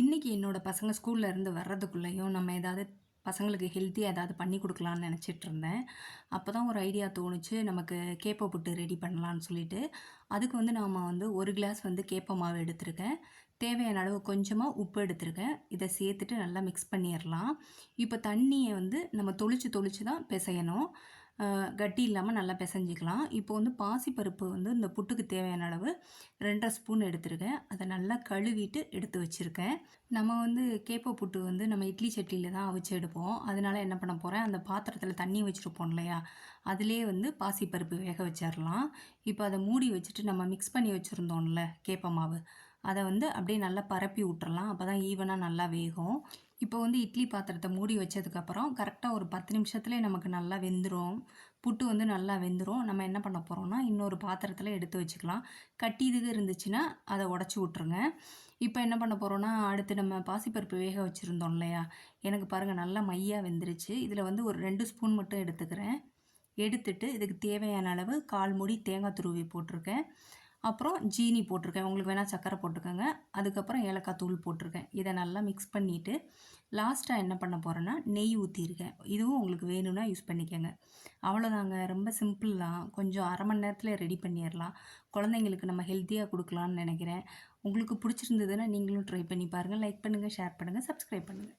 இன்றைக்கி என்னோடய பசங்க ஸ்கூலில் இருந்து வர்றதுக்குள்ளேயும் நம்ம ஏதாவது பசங்களுக்கு ஹெல்த்தியாக ஏதாவது பண்ணி கொடுக்கலான்னு நினச்சிட்டு இருந்தேன். அப்போ தான் ஒரு ஐடியா தோணுச்சு. நமக்கு கேப்பை புட்டு ரெடி பண்ணலான்னு சொல்லிட்டு. அதுக்கு வந்து நாம் வந்து ஒரு கிளாஸ் வந்து கேப்ப மாவு எடுத்திருக்கேன். தேவையான அளவு கொஞ்சமாக உப்பு எடுத்திருக்கேன். இதை சேர்த்துட்டு நல்லா மிக்ஸ் பண்ணிடலாம். இப்போ தண்ணியை வந்து நம்ம தொளிச்சு தொளிச்சு தான் பிசையணும். கட்டி இல்லாமல் நல்லா பிசைஞ்சிக்கலாம். இப்போ வந்து பாசிப்பருப்பு வந்து இந்த புட்டுக்கு தேவையான அளவு ரெண்டரை ஸ்பூன் எடுத்திருக்கேன். அதை நல்லா கழுவிட்டு எடுத்து வச்சுருக்கேன். நம்ம வந்து கேப்ப புட்டு வந்து நம்ம இட்லி சட்டியில் தான் அவிச்சு எடுப்போம். அதனால என்ன பண்ண போகிறேன் அந்த பாத்திரத்தில் தண்ணி வச்சுருப்போம் இல்லையா? அதிலே வந்து பாசிப்பருப்பு வேக வச்சிடலாம் இப்போ அதை மூடி வச்சுட்டு நம்ம மிக்ஸ் பண்ணி வச்சுருந்தோம்ல கேப்ப மாவு. அதை வந்து அப்படியே நல்லா பரப்பி விட்டுறலாம் அப்போ தான் ஈவனாக நல்லா வேகும். இப்போ வந்து இட்லி பாத்திரத்தை மூடி வச்சதுக்கப்புறம் கரெக்டாக ஒரு பத்து நிமிஷத்துலேயே நமக்கு நல்லா வெந்துடும் புட்டு வந்து நல்லா வெந்துடும் நம்ம என்ன பண்ண போகிறோம்னா இன்னொரு பாத்திரத்தில் எடுத்து வச்சுக்கலாம். கட்டி இது இருந்துச்சுன்னா அதை உடச்சி விட்ருங்க இப்போ என்ன பண்ண போகிறோன்னா அடுத்து நம்ம பாசிப்பருப்பு வேக வச்சுருந்தோம் இல்லையா? எனக்கு பாருங்கள் நல்லா மையாக வெந்துருச்சு. இதில் வந்து ஒரு ரெண்டு ஸ்பூன் மட்டும் எடுத்துக்கிறேன். எடுத்துட்டு இதுக்கு தேவையான அளவு கால் மூடி தேங்காய் துருவி போட்டிருக்கேன். அப்புறம் ஜீனி போட்டிருக்கேன். உங்களுக்கு வேணால் சக்கரை போட்டுக்கோங்க அதுக்கப்புறம் ஏலக்காய் தூள் போட்டிருக்கேன். இதை நல்லா மிக்ஸ் பண்ணிவிட்டு லாஸ்ட்டாக என்ன பண்ண போகிறேன்னா நெய் ஊற்றிருக்கேன் இதுவும் உங்களுக்கு வேணும்னா யூஸ் பண்ணிக்கோங்க. அவ்வளோதாங்க ரொம்ப சிம்பிள் தான். கொஞ்சம் அரை மணி நேரத்தில் ரெடி பண்ணிடலாம். குழந்தைங்களுக்கு நம்ம ஹெல்த்தியாக கொடுக்கலான்னு நினைக்கிறேன். உங்களுக்கு பிடிச்சிருந்ததுன்னா நீங்களும் ட்ரை பண்ணி பாருங்கள் லைக் பண்ணுங்கள் ஷேர் பண்ணுங்கள் சப்ஸ்கிரைப் பண்ணுங்கள்